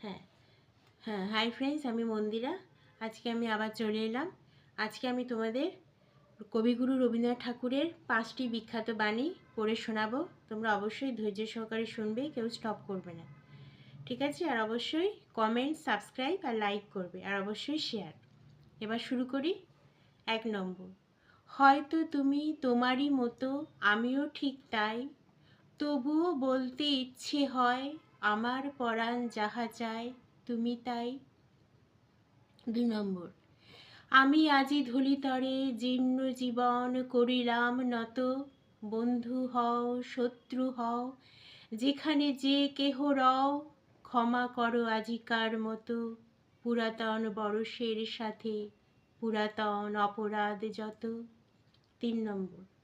হ্যাঁ হ্যাঁ hi friends আমি মন্দিরা। আজকে আমি আবার চলে এলাম। আজকে আমি তোমাদের কবিগুরু রবীন্দ্রনাথ ঠাকুরের পাঁচটি বিখ্যাত বাণী পড়ে শোনাবো। তোমরা অবশ্যই ধৈর্য সহকারে শুনবে, কেউ স্টপ করবে না। ঠিক আছে? আর অবশ্যই কমেন্ট সাবস্ক্রাইব আর লাইক করবে, আর অবশ্যই শেয়ার এবার শুরু করি। এক নম্বর, হয়তো তুমি তোমারই মতো, আমিও ঠিক তাই। তবুও বলতে ইচ্ছে হয়, আমার পরাণ যাহা চায়, তুমি তাই। দুই নম্বর, আমি আজি ধুলিতরে জীর্ণ জীবন করিলাম নত, বন্ধু হও, শত্রু হও, যেখানে যে কেহ রও, ক্ষমা করো আজিকার মতো, পুরাতন বরষের সাথে, পুরাতন অপরাধ যত। তিন নম্বর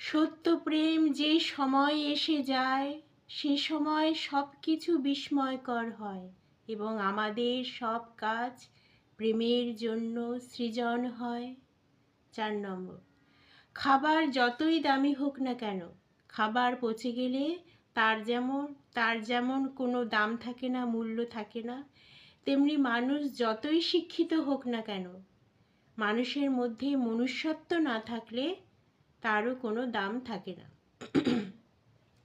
সত্য প্রেম যে সময় এসে যায়, সে সময় সব কিছু বিস্ময়কর হয় এবং আমাদের সব কাজ প্রেমের জন্য সৃজন হয়। চার নম্বর, খাবার যতই দামি হোক না কেন, খাবার পচে গেলে তার যেমন তার যেমন কোনো দাম থাকে না, মূল্য থাকে না, তেমনি মানুষ যতই শিক্ষিত হোক না কেন, মানুষের মধ্যে মনুষ্যত্ব না থাকলে তারও কোনো দাম থাকে না।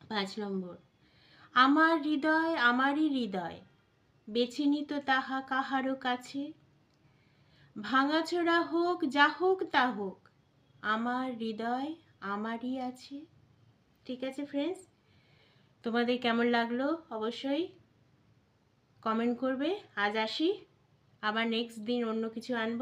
পাঁচ নম্বর, আমার হৃদয় আমারই হৃদয়, বেছে নিত তাহা কাহারও কাছে? ভাঙাচোরা হোক, যা হোক তা হোক, আমার হৃদয় আমারই আছে। ঠিক আছে ফ্রেন্ডস তোমাদের কেমন লাগল? অবশ্যই কমেন্ট করবে। আজ আসি, আবার নেক্সট দিন অন্য কিছু আনব।